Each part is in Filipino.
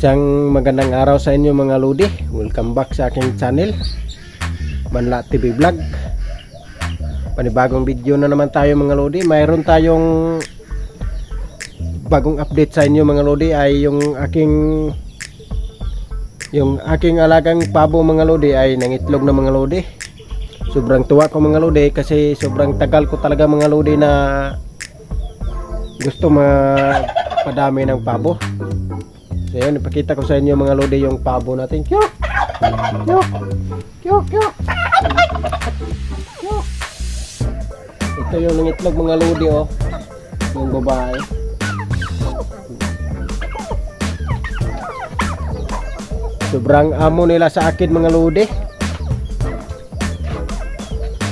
Isang magandang araw sa inyo mga Lodi. Welcome back sa aking channel. Manla TV Vlog. Panibagong video na naman tayo mga Lodi. Mayroon tayong bagong update sa inyo mga Lodi ay yung aking yung aking alagang pabo mga Lodi ay nangitlog na mga Lodi. Sobrang tuwa ko mga Lodi kasi sobrang tagal ko talaga mga Lodi na gusto mapadami ng pabo. So yun, ipakita ko sa inyo mga lodi yung pabo natin. Kyok! Kyok! Kyok! Kyok! Kyok! Ito yung nangitlog mga lodi oh. Yung babae. Sobrang amo nila sa akin mga lodi.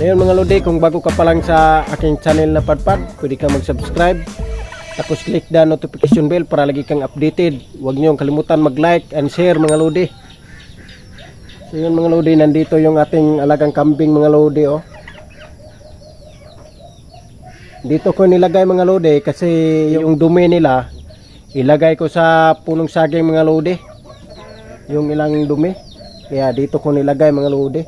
Ngayon mga lodi, kung bago ka pa lang sa aking channel na padpad, pwede ka mag-subscribe. Tapos click the notification bell para lagi kang updated. Huwag niyo kalimutan mag-like and share mga lodi. So yun mga lodi, nandito yung ating alagang kambing mga lodi oh. Dito ko nilagay mga lodi kasi yung dumi nila ilagay ko sa punong saging mga lodi. Yung ilang dumi. Kaya dito ko nilagay mga lodi.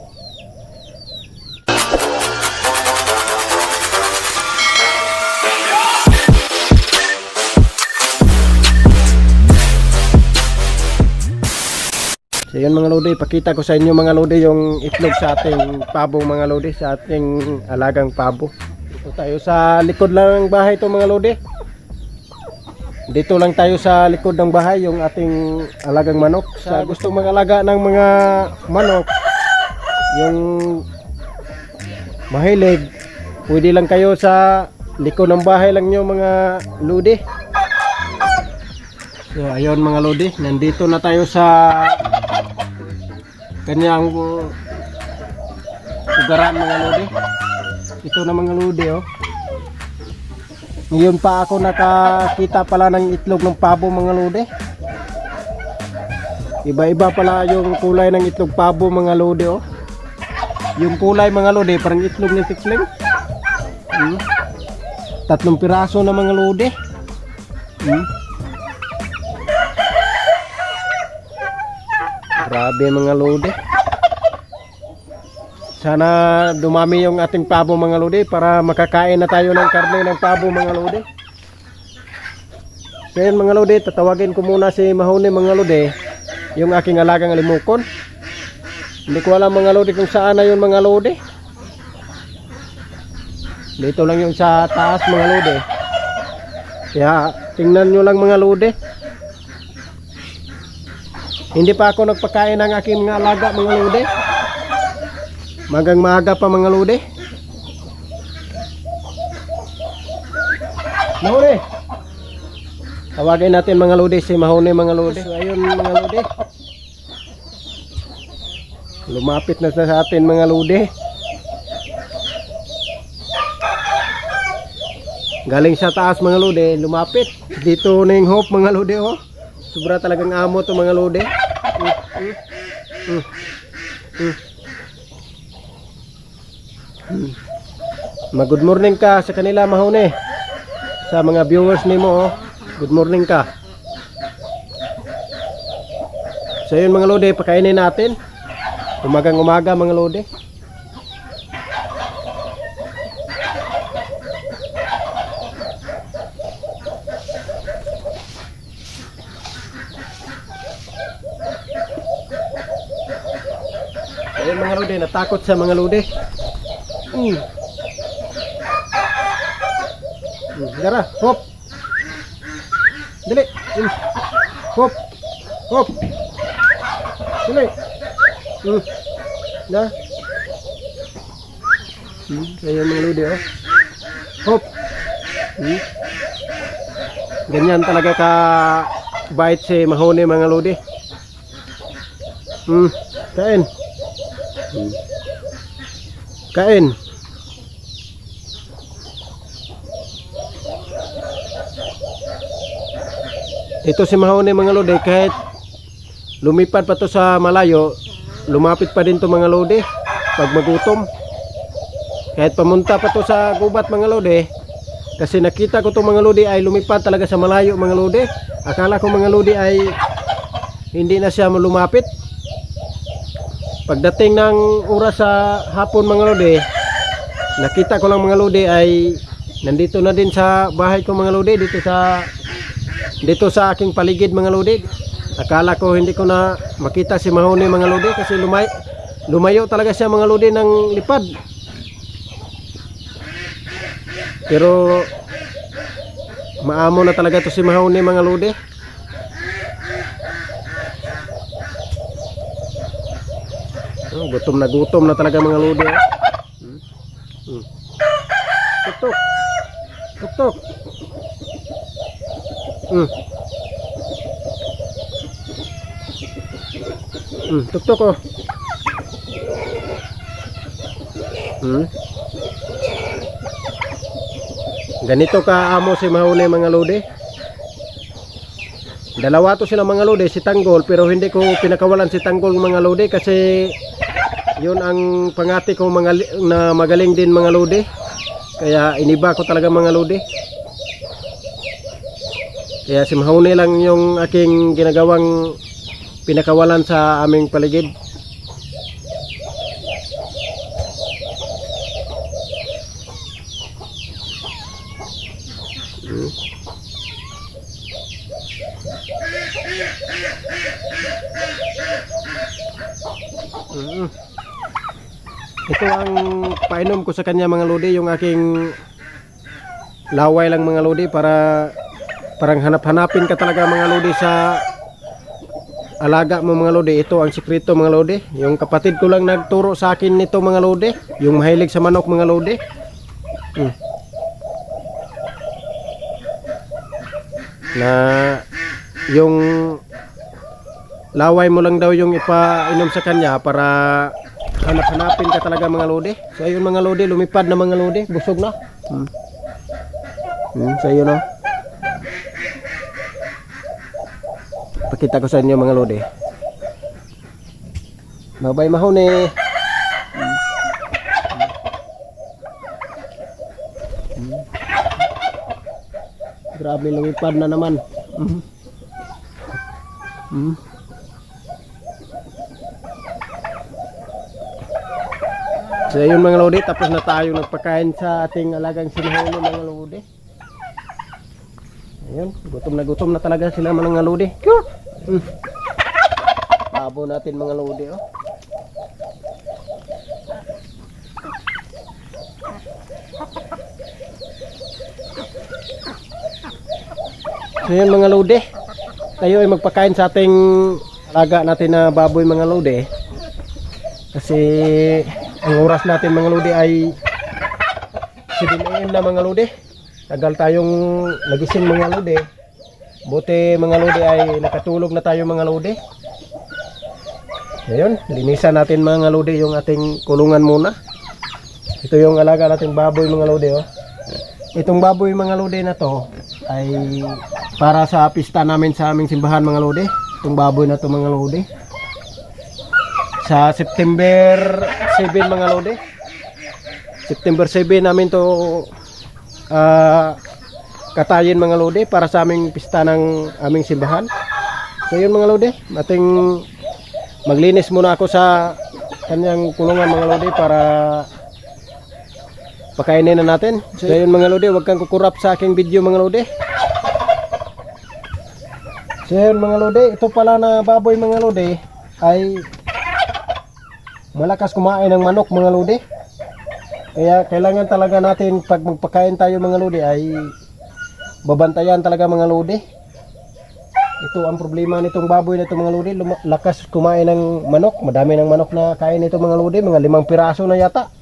So yun mga lodi, pakita ko sa inyo mga lodi yung itlog sa ating pabong mga lodi, sa ating alagang pabo. Dito tayo sa likod lang ng bahay to mga lodi. Dito lang tayo sa likod ng bahay yung ating alagang manok. Sa gustong mag-alaga ng mga manok, yung mahilig, pwede lang kayo sa likod ng bahay lang nyo mga lodi. So ayun mga lodi, nandito na tayo sa kanyang ugaran mga lodi. Ito na mga lodi oh. Ngayon pa ako nakakita pala ng itlog ng pabo mga lodi. Iba-iba pala yung kulay ng itlog pabo mga lodi oh. Yung kulay mga lodi parang itlog ng tikling. Hmm. Tatlong piraso na mga lodi. Hmm. Grabe mga lodi. Sana dumami yung ating pabo mga lodi para makakain na tayo ng karne ng pabo mga lodi. So yun mga lodi, tatawagin ko muna si Mahone mga lodi, yung aking alagang limukon. Hindi ko alam mga lodi kung saan na yun mga lodi. Dito lang yung sa taas mga lodi. Kaya tingnan nyo lang mga lodi. Hindi pa ako nagpakain ng aking mga alaga mga lodi. Magang maaga pa mga lodi. Mahuli. Tawagin natin mga lodi si Mahone mga lodi. So ayun mga lodi. Lumapit na sa atin mga lodi. Galing sa taas mga lodi, lumapit. Dito na yung hope mga lodi oh. Sobra talagang amo to mga lodi. Mm, mm, mm, mm. Mm. Mag-good morning ka sa kanila mahone. Sa mga viewers nimo oh. Good morning ka. So yun mga lodi, pakainin natin. Umagang umaga mga lodi. Ayun mga lodi, natakot sa mga lodi. Mm. Mm, Dara, hop. Dali. Mm. Hop. Hop. Dali. Mm. Da. Mm. Ayun mga lodi, oh. Hop. Mm. Ganyan talaga ka bait si Mahone mga lodi. Hmm, kain. Kain. Ito si Mahone mga lodi kahit lumipad pa to sa malayo, lumapit pa din to mga lodi pag magutom. Kahit pamunta pa to sa gubat mga lodi, kasi nakita ko to mga lodi ay lumipad talaga sa malayo mga lodi. Akala ko mga lodi ay hindi na siya lumapit. Pagdating ng oras sa hapon mga lodi, nakita ko lang mga lodi ay nandito na din sa bahay ko mga lodi dito sa dito sa aking paligid mga lodi. Akala ko hindi ko na makita si Mahoney mga lodi kasi lumay lumayo talaga siya mga lodi ng lipad. Pero maamo na talaga to si Mahoney mga lodi. Oh, gutom na gutom na talaga mga lodi. Hmm? Hmm. Tuk-tuk. Tuk-tuk. Hmm. Hmm, tuk-tuk oh. Hmm. Ganito ka amo si Mahuli mga lodi. Dalawa to sila mga lodi, si Tanggol pero hindi ko pinakawalan si Tanggol mga lodi kasi yun ang pangati ko mga na magaling din mga lodi. Kaya iniba ko talaga mga lodi. Kaya si Mahuli lang yung aking ginagawang pinakawalan sa aming paligid. Hmm. Mm. Ito ang painom ko sa kanya mga lodi, yung aking laway lang mga lodi para parang hanap-hanapin ka talaga mga lodi sa alaga mo mga lodi. Ito ang sikreto mga lodi. Yung kapatid ko lang nagturo sa akin nito mga lodi, yung mahilig sa manok mga lodi. Mm. Na yung laway mo lang daw yung ipainom sa kanya para hanap-hanapin ka talaga mga lodi. So ayun mga lodi, lumipad na mga lodi, busog na. Hmm. Hmm, so ayun oh. Pakita ko sa inyo mga lodi. Babay mahon eh. Hmm. Hmm. Grabe lumipad na naman. Hmm. Hmm. So ayun mga lodi, tapos na tayo nagpakain sa ating alagang sinahuli mga lodi. Ayun, gutom na gutom na talaga sila mga lodi. Hmm. Babo natin mga lodi oh. So yun mga lodi, tayo ay magpakain sa ating alaga natin na baboy mga lodi. Kasi ang oras natin mga lodi ay 7 am na mga lodi. Tagal tayong nagising mga lodi. Buti mga lodi ay nakatulog na tayo mga lodi. Ayun, linisan natin mga lodi yung ating kulungan muna. Ito yung alaga nating baboy mga lodi oh. Itong baboy mga lodi na to ay para sa pista namin sa aming simbahan mga lodi. Itong baboy na to mga lodi sa September 7 mga lodi. September 7 namin to ah, katayin mga lodi para sa aming pista ng aming simbahan. So yun mga lodi. Ating maglinis muna ako sa kanyang kulungan mga lodi para pakainin na natin. So yun mga lodi huwag kang kukurap sa aking video mga lodi. So yun mga lodi ito pala na baboy mga lodi ay malakas kumain ng manok mga lodi. Kaya kailangan talaga natin pag magpakain tayo mga lodi ay babantayan talaga mga lodi. Ito ang problema nitong baboy na ito mga lodi. Lakas kumain ng manok. Madami ng manok na kain nito mga lodi. Mga limang piraso na yata.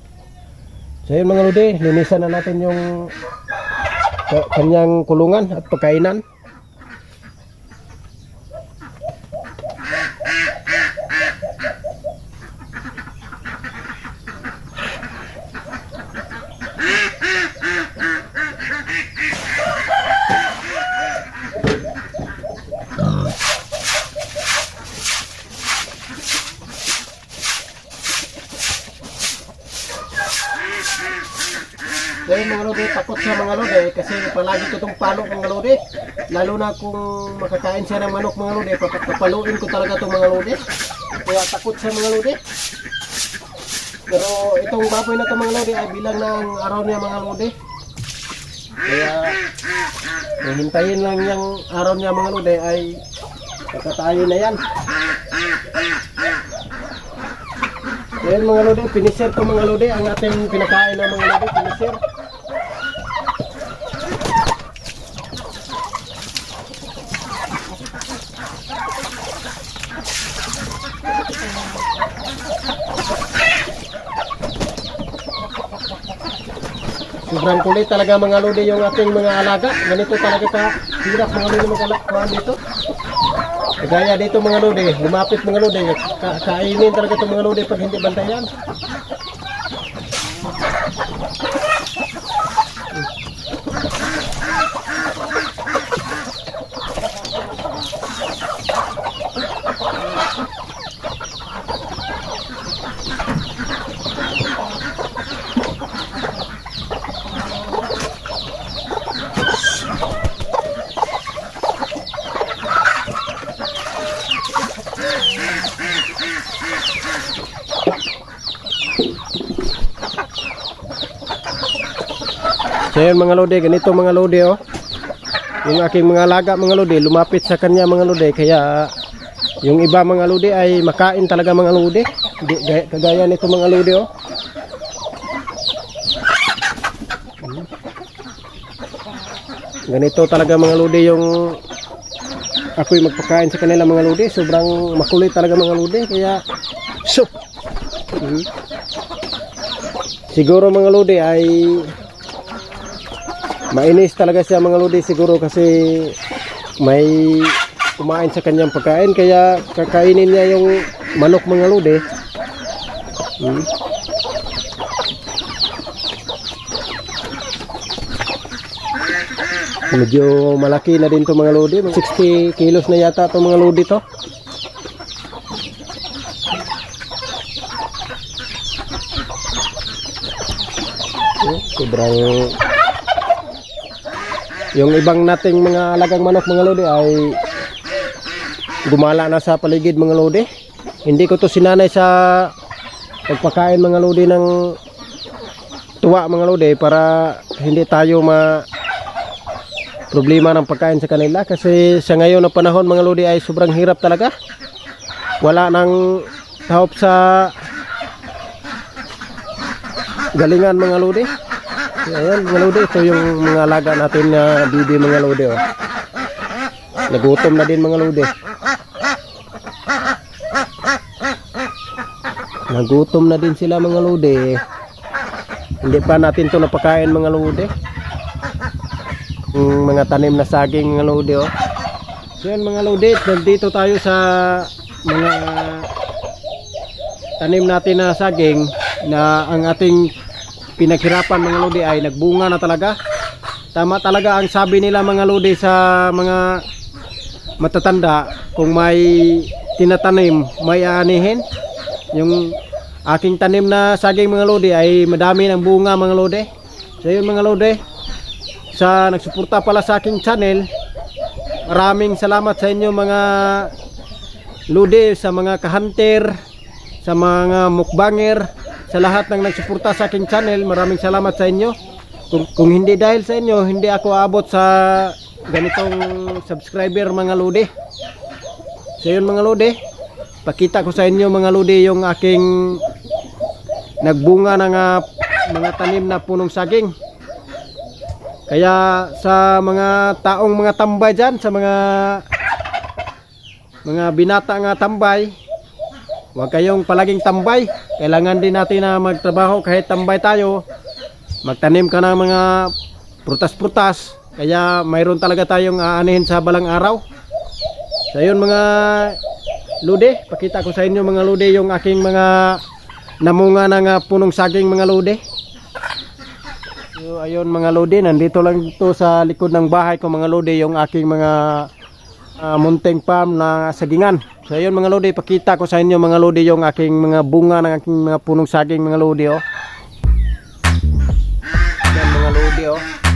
So yun mga lodi, linisan na natin yung ka- kanyang kulungan at pagkainan. Palagi ko itong palo mga lodi. Lalo na kung makakain siya ng manok mga pap- papaluin ko talaga itong mga lodi. Kaya takot sa mga lodi. Pero itong baboy na ito mga lodi ay bilang ng araw niya mga lodi. Kaya hihintayin lang yung araw niya mga lodi ay kakatayin na yan. Ayan mga lodi, finisher ko mga lodi, ang ating pinakain ng mga lodi, finisher. Sobrang kulit talaga mga lodi yung ating mga alaga. Ganito talaga ka hirap mga lodi magalakuan dito. Kagaya dito mga lodi, lumapit mga lodi, ka kainin talaga itong mga lodi pag hindi bantayan. So yun mga lodi, ganito mga lodi oh. Yung aking mga alaga mga lodi, lumapit sa kanya mga lodi, kaya yung iba mga lodi ay makain talaga mga lodi. Di, gaya, kagaya nito mga lodi oh. Hmm. Ganito talaga mga lodi yung ako'y magpakain sa kanila mga lodi. Sobrang makulit talaga mga lodi, kaya so. Hmm. Siguro mga lodi ay Mainis talaga siya mga lodi siguro kasi may kumain sa kanyang pagkain kaya kakainin niya yung manok mga lodi. Hmm. Medyo malaki na din to mga lodi. 60 kilos na yata to mga lodi to. Hmm, Sobrang yung ibang nating mga alagang manok mga lodi ay gumala na sa paligid mga lodi. Hindi ko to sinanay sa pagpakain mga lodi ng tuwa mga lodi para hindi tayo ma problema ng pagkain sa kanila kasi sa ngayon na panahon mga lodi ay sobrang hirap talaga. Wala nang help sa galingan mga lodi. Ayan, mga lodi, ito yung mga alaga natin na bibi mga lodi. Oh. Nagutom na din mga lodi. Nagutom na din sila mga lodi. Hindi pa natin to napakain mga lodi. Yung mga tanim na saging mga lodi. Oh. So yan mga lodi, nandito tayo sa mga tanim natin na saging na ang ating pinaghirapan mga lodi ay nagbunga na talaga. Tama talaga ang sabi nila mga lodi sa mga matatanda kung may tinatanim, may aanihin. Yung aking tanim na saging mga lodi ay madami ng bunga mga lodi. So yun mga lodi, sa nagsuporta pala sa aking channel, maraming salamat sa inyo mga lodi, sa mga kahunter, sa mga mukbanger, sa lahat ng nagsuporta sa aking channel, maraming salamat sa inyo. Kung, kung hindi dahil sa inyo, hindi ako abot sa ganitong subscriber mga lodi. So yun mga lodi, pakita ko sa inyo mga lodi yung aking nagbunga ng ah, mga tanim na punong saging. Kaya sa mga taong mga tambay dyan, sa mga mga binata nga tambay, Huwag kayong palaging tambay. Kailangan din natin na magtrabaho kahit tambay tayo. Magtanim ka ng mga prutas-prutas. Kaya mayroon talaga tayong aanihin sa balang araw. So yun mga lude. Pakita ko sa inyo mga lude yung aking mga namunga ng ah, punong saging mga lude. So ayun mga lude. Nandito lang ito sa likod ng bahay ko mga lude yung aking mga ah, munting farm na sagingan. So ayun mga lodi, pakita ko sa inyo mga lodi yung aking mga bunga ng aking mga punong saging mga lodi oh. Yan mga oh.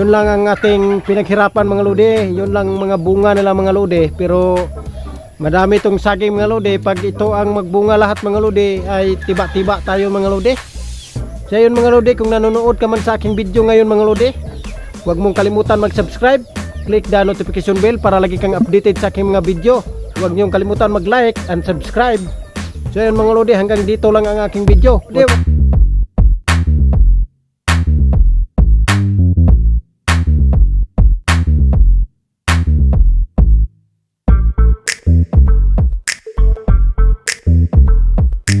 Yun lang ang ating pinaghirapan mga lodi. Yun lang mga bunga nila mga lodi. Pero madami itong saging mga lodi. Pag ito ang magbunga lahat mga lodi ay tiba-tiba tayo mga lodi. So ayun mga lodi kung nanonood ka man sa aking video ngayon mga lodi. Huwag mong kalimutan mag-subscribe. Click the notification bell para lagi kang updated sa aking mga video. Huwag niyong kalimutan mag-like and subscribe. So ayun mga lodi hanggang dito lang ang aking video. Di-